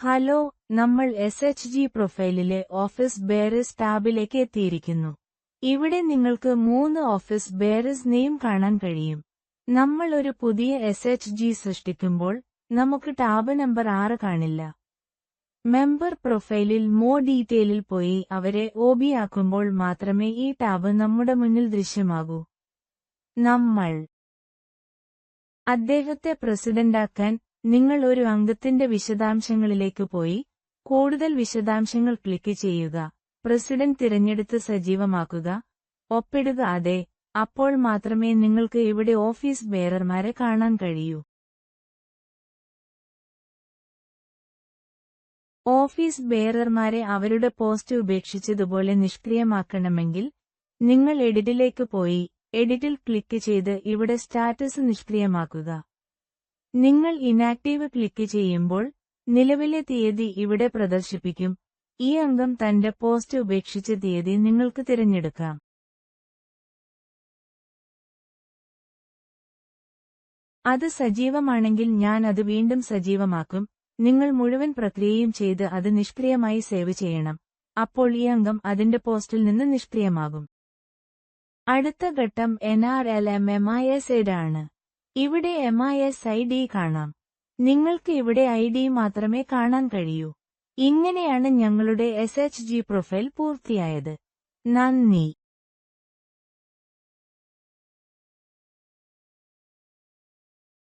Hello നമ്മൾ S H G പ്രൊഫൈലിലെ office bearers ടാബിലേക്ക് എത്തിയിരിക്കുന്നു. ഇവിടെ നിങ്ങൾക്ക് മൂന്ന് ഓഫീസ് ബേറസ് നെയിം കാണാൻ കഴിയും. നമ്മൾ ഒരു പുതിയ എസ് എച്ച് ജി സൃഷ്ടിക്കുമ്പോൾ നമുക്ക് ടാബ് നമ്പർ ആറ് കാണില്ല. മെമ്പർ പ്രൊഫൈലിൽ മോ ഡീറ്റെയിലിൽ പോയി അവരെ ഒബി ആക്കുമ്പോൾ മാത്രമേ ഈ ടാബ് നമ്മുടെ മുന്നിൽ ദൃശ്യമാകൂ. നമ്മൾ അദ്ദേഹത്തെ പ്രസിഡന്റാക്കാൻ നിങ്ങൾ ഒരു അംഗത്തിന്റെ വിശദാംശങ്ങളിലേക്ക് പോയി കൂടുതൽ വിശദാംശങ്ങൾ ക്ലിക്ക് ചെയ്യുക പ്രസിഡന്റ് തിരഞ്ഞെടുത്ത് സജീവമാക്കുക ഒപ്പിടുക അതെ അപ്പോൾ മാത്രമേ നിങ്ങൾക്ക് ഇവിടെ ഓഫീസ് ബെയറർമാരെ കാണാൻ കഴിയൂ. ഓഫീസ് ബെയറർമാരെ അവരുടെ പോസ്റ്റ് ഉപേക്ഷിച്ചതുപോലെ നിഷ്ക്രിയമാക്കണമെങ്കിൽ നിങ്ങൾ എഡിറ്റിലേക്ക് പോയി എഡിറ്റിൽ ക്ലിക്ക് ചെയ്ത് ഇവിടെ സ്റ്റാറ്റസ് നിഷ്ക്രിയമാക്കുക. നിങ്ങൾ ഇനാക്റ്റീവ് ക്ലിക്ക് ചെയ്യുമ്പോൾ നിലവിലെ തീയതി ഇവിടെ പ്രദർശിപ്പിക്കും. ഈ അംഗം തന്റെ പോസ്റ്റ് ഉപേക്ഷിച്ച തീയതി നിങ്ങൾക്ക് തിരഞ്ഞെടുക്കാം. അത് സജീവമാണെങ്കിൽ ഞാൻ അത് വീണ്ടും സജീവമാക്കും. നിങ്ങൾ മുഴുവൻ പ്രക്രിയയും ചെയ്ത് അത് നിഷ്ക്രിയമായി സേവ് ചെയ്യണം. അപ്പോൾ ഈ അംഗം അതിന്റെ പോസ്റ്റിൽ നിന്ന് നിഷ്ക്രിയമാകും. അടുത്ത ഘട്ടം N R L M M ആണ്. ഇവിടെ M I S I D കാണാം. നിങ്ങൾക്ക് ഇവിടെ ഐ ഡി മാത്രമേ കാണാൻ കഴിയൂ. ഇങ്ങനെയാണ് ഞങ്ങളുടെ എസ് എച്ച് ജി പ്രൊഫൈൽ പൂർത്തിയായത്. നന്ദി.